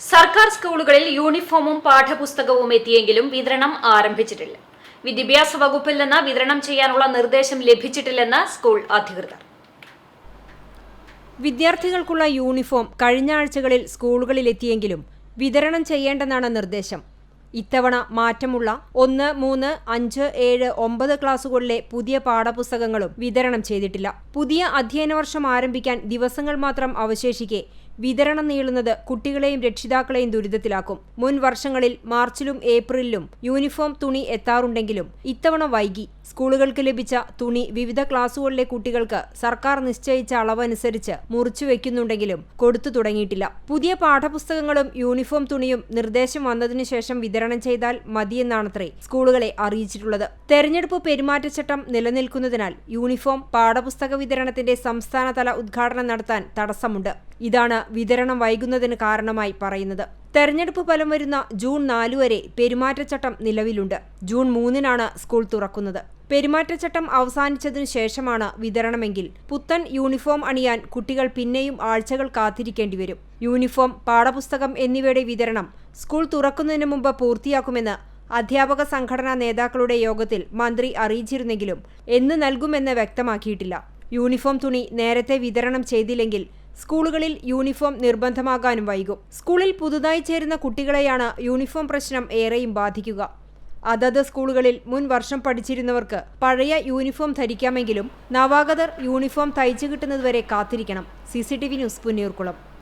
സർക്കാർ സ്കൂളുകളിൽ യൂണിഫോമും പാഠപുസ്തകവും എത്തിയെങ്കിലും വിതരണം ആരംഭിച്ചിട്ടില്ല. വിദ്യാഭ്യാസ വകുപ്പിൽ നിന്ന് വിതരണം ചെയ്യാനുള്ള നിർദ്ദേശം ലഭിച്ചിട്ടില്ലെന്ന് സ്കൂൾ അധികൃതർ. വിദ്യാർത്ഥികൾക്കുള്ള യൂണിഫോം കഴിഞ്ഞ ആഴ്ചകളിൽ സ്കൂളുകളിലെത്തിയെങ്കിലും വിതരണം ചെയ്യേണ്ടെന്നാണ് നിർദ്ദേശം. ഇത്തവണ മാറ്റമുള്ള ഒന്ന് മൂന്ന് അഞ്ച് ഏഴ് ഒമ്പത് ക്ലാസുകളിലെ പുതിയ പാഠപുസ്തകങ്ങളും വിതരണം ചെയ്തിട്ടില്ല. പുതിയ അധ്യയന വർഷം ആരംഭിക്കാൻ ദിവസങ്ങൾ മാത്രം അവശേഷിക്കെ വിതരണം നീളുന്നത് കുട്ടികളെയും രക്ഷിതാക്കളെയും ദുരിതത്തിലാക്കും. മുൻ വർഷങ്ങളിൽ മാർച്ചിലും ഏപ്രിലിലും യൂണിഫോം തുണി എത്താറുണ്ടെങ്കിലും ഇത്തവണ വൈകി. സ്കൂളുകൾക്ക് ലഭിച്ച തുണി വിവിധ ക്ലാസുകളിലെ കുട്ടികൾക്ക് സർക്കാർ നിശ്ചയിച്ച അളവനുസരിച്ച് മുറിച്ചു വെക്കുന്നുണ്ടെങ്കിലും കൊടുത്തു തുടങ്ങിയിട്ടില്ല. പുതിയ പാഠപുസ്തകങ്ങളും യൂണിഫോം തുണിയും നിർദ്ദേശം വന്നതിനു ശേഷം വിതരണം ചെയ്താൽ മതിയെന്നാണത്രേ സ്കൂളുകളെ അറിയിച്ചിട്ടുള്ളത്. തെരഞ്ഞെടുപ്പ് പെരുമാറ്റച്ചട്ടം നിലനിൽക്കുന്നതിനാൽ യൂണിഫോം പാഠപുസ്തക വിതരണത്തിന്റെ സംസ്ഥാനതല ഉദ്ഘാടനം നടത്താൻ തടസ്സമുണ്ട്. ഇതാണ് വിതരണം വൈകുന്നതിന് കാരണമായി പറയുന്നത്. തെരഞ്ഞെടുപ്പ് ഫലം വരുന്ന ജൂൺ നാലു വരെ പെരുമാറ്റച്ചട്ടം നിലവിലുണ്ട്. ജൂൺ മൂന്നിനാണ് സ്കൂൾ തുറക്കുന്നത്. പെരുമാറ്റച്ചട്ടം അവസാനിച്ചതിനു ശേഷമാണ് വിതരണമെങ്കിൽ പുത്തൻ യൂണിഫോം അണിയാൻ കുട്ടികൾ പിന്നെയും ആഴ്ചകൾ കാത്തിരിക്കേണ്ടി വരും. യൂണിഫോം പാഠപുസ്തകം എന്നിവയുടെ വിതരണം സ്കൂൾ തുറക്കുന്നതിന് മുമ്പ് പൂർത്തിയാക്കുമെന്ന് അധ്യാപക സംഘടനാ നേതാക്കളുടെ യോഗത്തിൽ മന്ത്രി അറിയിച്ചിരുന്നെങ്കിലും എന്ന് നൽകുമെന്ന് വ്യക്തമാക്കിയിട്ടില്ല. യൂണിഫോം തുണി നേരത്തെ വിതരണം ചെയ്തില്ലെങ്കിൽ സ്കൂളുകളിൽ യൂണിഫോം നിർബന്ധമാകാനും വൈകും. സ്കൂളിൽ പുതുതായി ചേരുന്ന കുട്ടികളെയാണ് യൂണിഫോം പ്രശ്നം ഏറെയും ബാധിക്കുക. അതത് സ്കൂളുകളിൽ മുൻ വർഷം പഠിച്ചിരുന്നവർക്ക് പഴയ യൂണിഫോം ധരിക്കാമെങ്കിലും നവാഗതർ യൂണിഫോം തയ്ച്ചു കിട്ടുന്നതുവരെ കാത്തിരിക്കണം. C news Punnayurkulam.